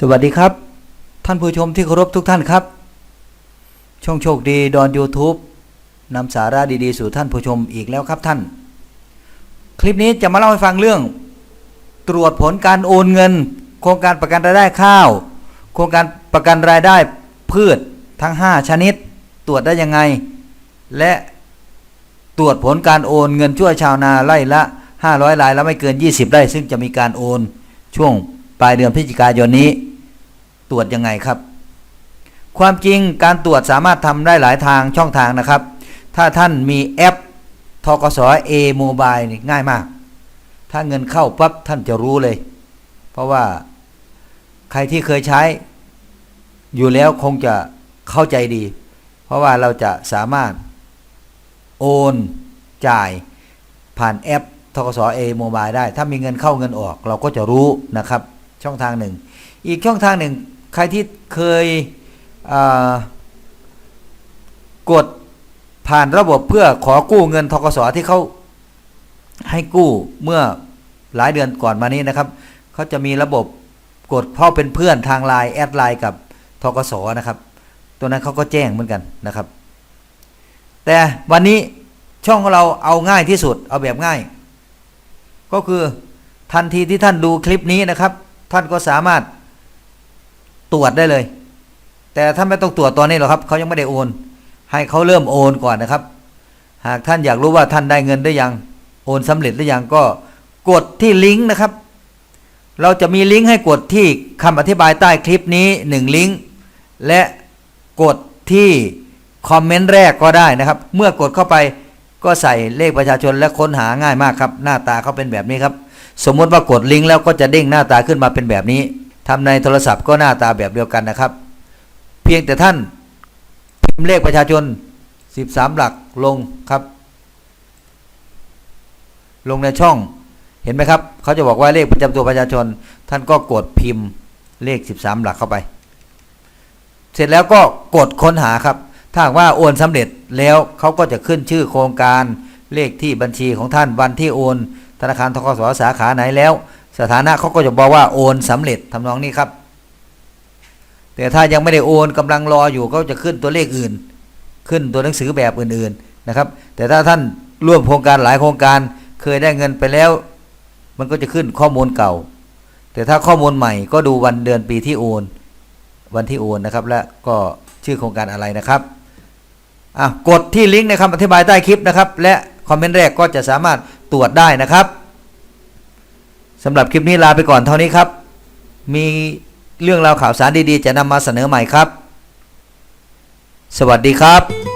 สวัสดีครับ ท่านผู้ชมที่เคารพทุกท่านครับ ช่องโชคดีดอน YouTube นำสาระดีๆ สู่ท่านผู้ชมอีกแล้วครับท่าน คลิปนี้จะมาเล่าให้ฟังเรื่อง ตรวจผลการโอนเงิน โครงการประกันรายได้ข้าว โครงการประกันรายได้พืชทั้ง 5 ชนิด ตรวจได้ยังไง และตรวจผลการโอนเงินช่วยชาวนาไร่ละ 500รายแล้วไม่เกิน 20ไร่ซึ่งจะมีการโอนช่วง ปลายเดือนพฤศจิกายนนี้ ตรวจยังไงครับ ความจริงการตรวจสามารถทำได้หลายทางช่องทางนะครับ ถ้าท่านมีแอปทกส A Mobile นี่ง่ายมาก ถ้าเงินเข้าปั๊บท่านจะรู้เลย เพราะว่าใครที่เคยใช้ อยู่แล้วคงจะเข้าใจดี เพราะว่าเราจะสามารถโอนจ่ายผ่านแอปทกส A Mobile ได้ ถ้ามีเงินเข้าเงินออก เราก็จะรู้นะครับ ช่องทางหนึ่ง อีกช่องทางหนึ่ง ใครที่เคยกดผ่านระบบเพื่อขอกู้เงินทกสที่เขาให้กู้เมื่อหลายเดือนก่อนมานี้นะครับเขาจะมีระบบกดพ่อเป็นเพื่อนทางไลน์แอดไลน์กับทกสนะครับ ตัวนั้นเขาก็แจ้งเหมือนกันนะครับ แต่วันนี้ช่องของเราเอาง่ายที่สุดเอาแบบง่าย ก็คือทันทีที่ท่านดูคลิปนี้นะครับ ท่านก็สามารถตรวจได้เลย แต่ท่านไม่ต้องตรวจตอนนี้หรอกครับเขายังไม่ได้โอน ให้เขาเริ่มโอนก่อนนะครับ หากท่านอยากรู้ว่าท่านได้เงินได้ยังโอนสำเร็จหรือยังก็กดที่ลิงก์นะครับ เราจะมีลิงก์ให้กดที่คำอธิบายใต้คลิปนี้1ลิงก์และกดที่คอมเมนต์แรกก็ได้นะครับ เมื่อกดเข้าไปก็ใส่เลขประชาชนและค้นหาง่ายมากครับ หน้าตาเขาเป็นแบบนี้ครับ สมมติว่ากดลิงก์แล้วก็จะเด้งหน้าตาขึ้นมาเป็นแบบนี้ทำในโทรศัพท์ก็หน้าตาแบบเดียวกันนะครับ เพียงแต่ท่านพิมพ์เลขประชาชน 13 หลักลงครับ ลงในช่องเห็นไหมครับเขาจะบอกว่าเลขประจำตัวประชาชน ท่านก็กดพิมพ์เลข 13 หลักเข้าไป เสร็จแล้วก็กดค้นหาครับ ถ้าหากว่าโอนสำเร็จแล้วเขาก็จะขึ้นชื่อโครงการเลขที่บัญชีของท่านวันที่โอน ธนาคารทกสสาขาไหนแล้ว สถานะเขาก็จะบอกว่าโอนสำเร็จทำนองนี้ครับ แต่ถ้ายังไม่ได้โอนกำลังรออยู่เขาจะขึ้นตัวเลขอื่น ขึ้นตัวหนังสือแบบอื่นๆนะครับ แต่ถ้าท่านร่วมโครงการหลายโครงการเคยได้เงินไปแล้ว มันก็จะขึ้นข้อมูลเก่า แต่ถ้าข้อมูลใหม่ก็ดูวันเดือนปีที่โอน วันที่โอนนะครับ และก็ชื่อโครงการอะไรนะครับอะกดที่ลิงก์ในคำอธิบายใต้คลิปนะครับ และคอมเมนต์แรกก็จะสามารถ รวจได้นะครับสำหรับคลิปนี้ลาไปก่อนเท่านี้ครับ มีเรื่องราวข่าวสารดีๆ จะนำมาเสนอใหม่ครับ สวัสดีครับ